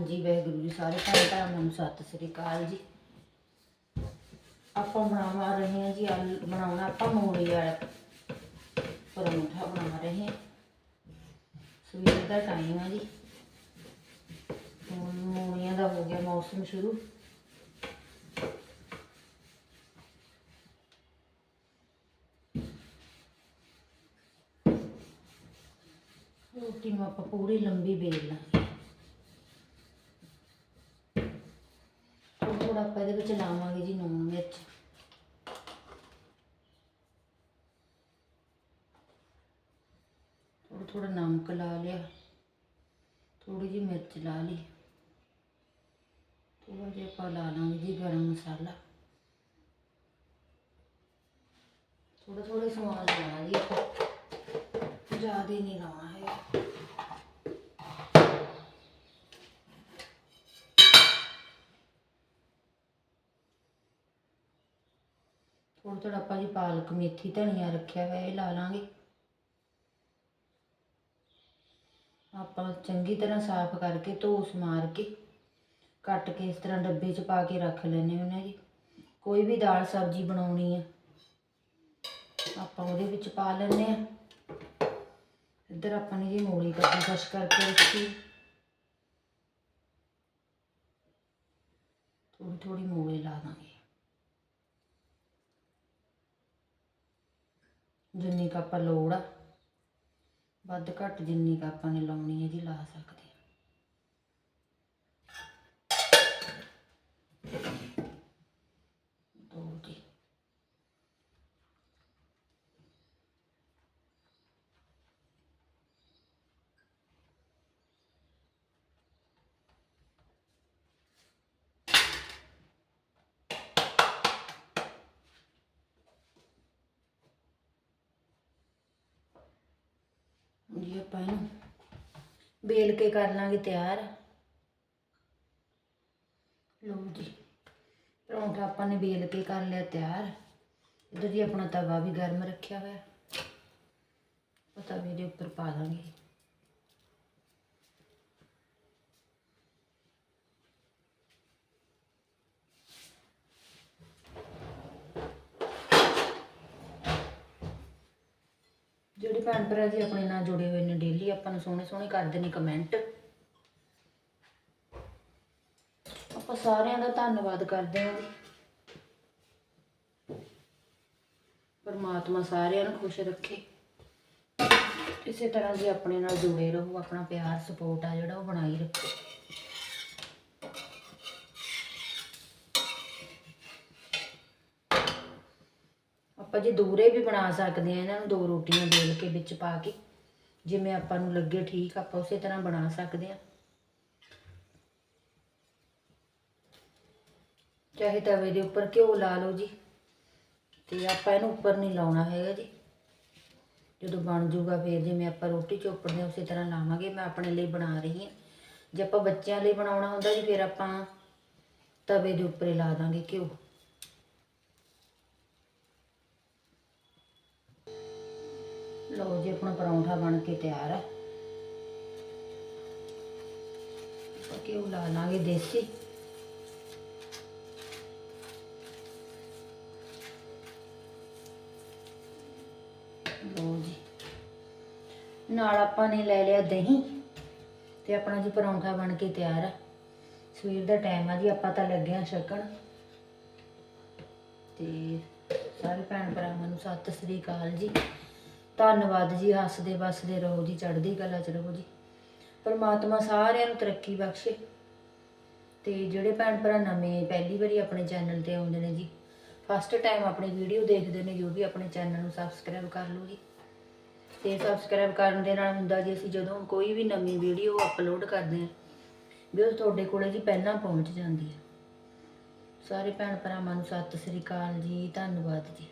ਹਾਂਜੀ, ਵਾਹਿਗੁਰੂ ਜੀ, ਸਾਰੇ ਭੈਣ ਭਰਾਵਾਂ ਨੂੰ ਸਤਿ ਸ੍ਰੀ ਅਕਾਲ ਜੀ। ਆਪਾਂ ਬਣਾ ਰਹੇ ਹਾਂ ਜੀ, ਆਲੂ ਬਣਾਉਣਾ ਆਪਾਂ ਮੂਲੀ ਵਾਲਾ ਪਰੌਂਠਾ ਬਣਾ ਰਹੇ ਹਾਂ। ਸਵੇਰ ਦਾ ਟਾਈਮ ਆ ਜੀ। ਹੁਣ ਮੂਲੀਆਂ ਦਾ ਹੋ ਗਿਆ ਮੌਸਮ ਸ਼ੁਰੂ। ਰੋਟੀ ਨੂੰ ਆਪਾਂ ਪੂਰੀ ਲੰਬੀ ਵੇਲ ਲਾਂਗੇ ਥੋੜਾ ਥੋੜਾ ਆਪਾਂ ਇਹਦੇ ਵਿੱਚ ਲਾਵਾਂਗੇ ਜੀ ਨੂਣ ਮਿਰਚ। ਥੋੜਾ ਥੋੜਾ ਨਮਕ ਲਾ ਲਿਆ। ਥੋੜੀ ਜਿਹੀ ਮਿਰਚ ਲਾ ਲਈ। ਥੋੜਾ ਜਿਹਾ ਆਪਾਂ ਲਾ ਲਾਂਗੇ ਜੀ ਗਰਮ ਮਸਾਲਾ। ਥੋੜਾ ਥੋੜਾ ਸਮਾਨ ਲਾਣਾ ਜੀ। ਆਪਾਂ ਜ਼ਿਆਦਾ ਨਹੀਂ ਲਾਉਣਾ ਹੈ। ਥੋੜਾ ਥੋੜਾ ਆਪਾਂ ਜੀ ਪਾਲਕ ਮੇਥੀ ਧਨੀਆ ਰੱਖਿਆ ਹੋਇਆ, ਇਹ ਲਾ ਲਾਂਗੇ। ਆਪਾਂ ਚੰਗੀ ਤਰ੍ਹਾਂ ਸਾਫ਼ ਕਰਕੇ ਧੋਸ ਮਾਰ ਕੇ, ਕੱਟ ਕੇ ਇਸ ਤਰ੍ਹਾਂ ਡੱਬੇ 'ਚ ਪਾ ਕੇ ਰੱਖ ਲੈਣੇ ਹੁੰਦੇ ਜੀ ਕੋਈ ਵੀ ਦਾਲ ਸਬਜ਼ੀ ਬਣਾਉਣੀ ਆ, ਆਪਾਂ ਉਹਦੇ ਵਿੱਚ ਪਾ ਲੈਣੇ ਆ ਇੱਧਰ ਆਪਾਂ ਨੇ ਜੀ ਮੂਲੀ ਕੱਟੀ ਕਸ਼ ਕਰਕੇ ਰੱਖੀ। ਥੋੜੀ ਥੋੜੀ ਮੂਲੀ ਲਾ ਦਾਂਗੇ। ਜਿੰਨੀ ਕੁ ਆਪਾਂ ਲੋੜ ਆ। ਵੱਧ ਘੱਟ ਜਿੰਨੀ ਕੁ ਆਪਾਂ ਨੇ ਲਾਉਣੀ ਹੈ ਜੀ, ਲਾ ਸਕਦੇ ਆ ਦੋ ਜੀ ਜੀ ਆਪਾਂ ਇਹਨੂੰ ਬੇਲ ਕੇ ਕਰ ਲਾਂਗੇ ਤਿਆਰ। ਲਓ ਜੀ, ਪਰੌਂਠਾ ਆਪਾਂ ਨੇ ਬੇਲ ਕੇ ਕਰ ਲਿਆ ਤਿਆਰ। ਇਧਰ ਜੀ ਆਪਣਾ ਤਵਾ ਵੀ ਗਰਮ ਰੱਖਿਆ ਹੋਇਆ। ਤਵੇ ਦੇ ਉੱਪਰ ਪਾ ਦਾਂਗੇ। ਜਿਹੜੇ ਭੈਣ ਭਰਾ ਜੀ ਆਪਣੇ ਨਾਲ ਜੁੜੇ ਹੋਏ ਨੇ ਡੇਲੀ ਆਪਾਂ ਨੂੰ ਸੋਹਣੇ ਸੋਹਣੇ ਕਰਦੇ ਨੇ ਕਮੈਂਟ ਆਪਾਂ ਸਾਰਿਆਂ ਦਾ ਧੰਨਵਾਦ ਕਰਦੇ ਹਾਂ ਜੀ। ਪਰਮਾਤਮਾ ਸਾਰਿਆਂ ਨੂੰ ਖੁਸ਼ ਰੱਖੇ। ਇਸੇ ਤਰ੍ਹਾਂ ਜੀ ਆਪਣੇ ਨਾਲ ਜੁੜੇ ਰਹੋ, ਆਪਣਾ ਪਿਆਰ ਸਪੋਰਟ ਆ ਜਿਹੜਾ ਉਹ ਬਣਾਈ ਰੱਖੋ। ਆਪਾਂ ਜੇ ਦੂਰੇ ਵੀ ਬਣਾ ਸਕਦੇ ਆ, ਇਹਨਾਂ ਨੂੰ ਦੋ ਰੋਟੀਆਂ ਬੇਲ ਕੇ ਵਿੱਚ ਪਾ ਕੇ, ਜਿਵੇਂ ਆਪਾਂ ਨੂੰ ਲੱਗੇ ਠੀਕ, ਆਪਾਂ ਉਸੇ ਤਰ੍ਹਾਂ ਬਣਾ ਸਕਦੇ ਆ। ਚਾਹੇ ਤਵੇ ਦੇ ਉੱਪਰ ਘਿਓ ਲਾ ਲਓ ਜੀ, ਤੇ ਆਪਾਂ ਇਹਨੂੰ ਉੱਪਰ ਨਹੀਂ ਲਾਉਣਾ ਹੈਗਾ ਜੀ। ਜਦੋਂ ਬਣ ਜਾਊਗਾ ਫਿਰ ਜਿਵੇਂ ਆਪਾਂ ਰੋਟੀ ਚੋਪੜਦੇ ਹਾਂ ਉਸੇ ਤਰ੍ਹਾਂ ਲਾਵਾਂਗੇ, ਮੈਂ ਆਪਣੇ ਲਈ ਬਣਾ ਰਹੀ ਹਾਂ। ਜੇ ਆਪਾਂ ਬੱਚਿਆਂ ਲਈ ਬਣਾਉਣਾ ਹੁੰਦਾ ਜੀ, ਫਿਰ ਆਪਾਂ ਤਵੇ ਦੇ ਉੱਪਰ ਹੀ ਲਾ ਦਾਂਗੇ ਘਿਓ। ਲਓ ਜੀ, ਆਪਣਾ ਪਰੌਂਠਾ ਬਣ ਕੇ ਤਿਆਰ ਹੈ ਘਿਓ ਲਾ ਲਾਂਗੇ ਦੇਸੀ। ਲਓ ਜੀ। ਨਾਲ ਆਪਾਂ ਨੇ ਲੈ ਲਿਆ ਦਹੀਂ ਤੇ ਆਪਣਾ ਜੀ ਪਰੌਂਠਾ ਬਣ ਕੇ ਤਿਆਰ ਹੈ ਸਵੇਰ ਦਾ ਟਾਈਮ ਆ ਜੀ, ਆਪਾਂ ਤਾਂ ਲੱਗੇ ਆ ਛਕਣ। ਤੇ ਸਾਰੇ ਭੈਣ ਭਰਾਵਾਂ ਨੂੰ ਸਤਿ ਸ੍ਰੀ ਅਕਾਲ ਜੀ। ਧੰਨਵਾਦ ਜੀ, ਹੱਸਦੇ ਵਸਦੇ ਰਹੋ ਜੀ, ਚੜ੍ਹਦੀ ਕਲਾ ਚ ਰਹੋ ਜੀ। ਪਰਮਾਤਮਾ ਸਾਰਿਆਂ ਨੂੰ ਤਰੱਕੀ ਬਖਸ਼ੇ। ਤੇ ਜਿਹੜੇ ਭੈਣ ਭਰਾ ਨਵੇਂ ਪਹਿਲੀ ਵਾਰੀ ਆਪਣੇ ਚੈਨਲ ਤੇ ਆਉਂਦੇ ਨੇ ਜੀ ਫਸਟ ਟਾਈਮ ਆਪਣੀ ਵੀਡੀਓ ਦੇਖਦੇ ਨੇ ਜੋ ਵੀ ਆਪਣੇ ਚੈਨਲ ਨੂੰ ਸਬਸਕ੍ਰਾਈਬ ਕਰ ਲਓ ਜੀ। ਤੇ ਸਬਸਕ੍ਰਾਈਬ ਕਰਨ ਦੇ ਨਾਲ ਹੁੰਦਾ ਜੀ, ਅਸੀਂ ਜਦੋਂ ਕੋਈ ਵੀ ਨਵੀਂ ਵੀਡੀਓ ਅਪਲੋਡ ਕਰਦੇ ਹਾਂ, ਵੀ ਉਹ ਤੁਹਾਡੇ ਕੋਲੇ ਜੀ ਪਹਿਲਾਂ ਪਹੁੰਚ ਜਾਂਦੀ ਹੈ। ਸਾਰੇ ਭੈਣ ਭਰਾਵਾਂ ਨੂੰ ਸਤਿ ਸ੍ਰੀ ਅਕਾਲ ਜੀ, ਧੰਨਵਾਦ ਜੀ।